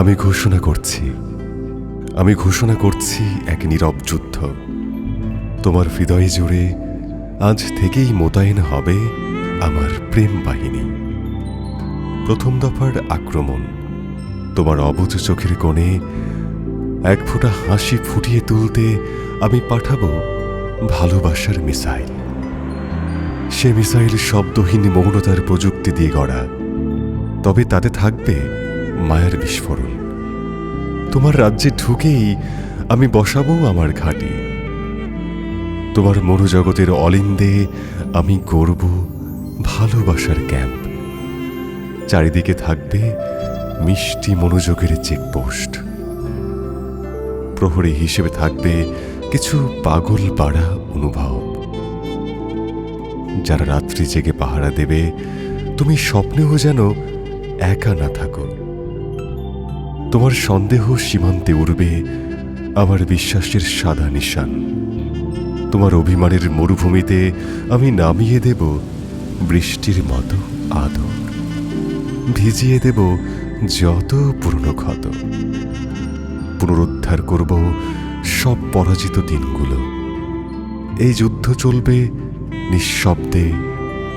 আমি ঘোষণা করছি। আমি ঘোষণা করছি এক নীরব যুদ্ধ। তোমার হৃদয় জুড়ে আজ থেকেই মোতায়েন হবে আমার প্রেম বাহিনী। প্রথম দফার আক্রমণ। তোমার অবুজ চোখের কোণে এক ফোঁটা হাসি ফুটিয়ে তুলতে আমি পাঠাবো ভালোবাসার মিসাইল। সে মিসাইল শব্দহীন মৌনতার প্রযুক্তি দিয়ে গড়া। তবে তাতে থাকবে মায়ার বিস্ফোরণ। তোমার রাজ্যে ঢুকেই আমি বসাবো আমার ঘাটি। তোমার মনোজগতের অলিন্দে আমি গড়ব ভালোবাসার ক্যাম্প। চারিদিকে থাকবে মিষ্টি মনোযোগের চেকপোস্ট। প্রহরী হিসেবে থাকবে কিছু পাগল পাড়া অনুভব। যারা রাত্রি জেগে পাহারা দেবে, তুমি স্বপ্নেও যেন একা না থাকো। তোমার সন্দেহ সীমান্তে উড়বে, আমার বিশ্বাসের সাদা নিশান। তোমার অভিমানের মরুভূমিতে আমি নামিয়ে দেব বৃষ্টির মতো আদর। ভিজিয়ে দেব যত পুরনো ক্ষত। পুনরুদ্ধার করব সব পরাজিত দিনগুলো। এই যুদ্ধ চলবে নিঃশব্দে,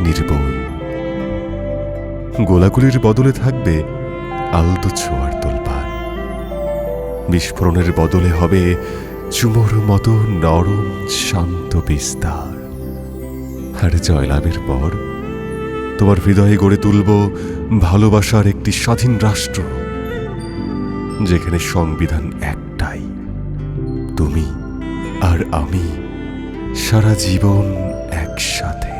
নির্বল। গোলাগুলির বদলে থাকবে আলতো ছোঁয়ার তোলপার বিস্ফোরণের বদলে হবে চুমোর মতো নরম, শান্ত বিস্তার। আর জয়লাভের পর তোমার হৃদয়ে গড়ে তুলব ভালোবাসার একটি স্বাধীন রাষ্ট্র, যেখানে সংবিধান একটাই। তুমি আর আমি সারা জীবন একসাথে।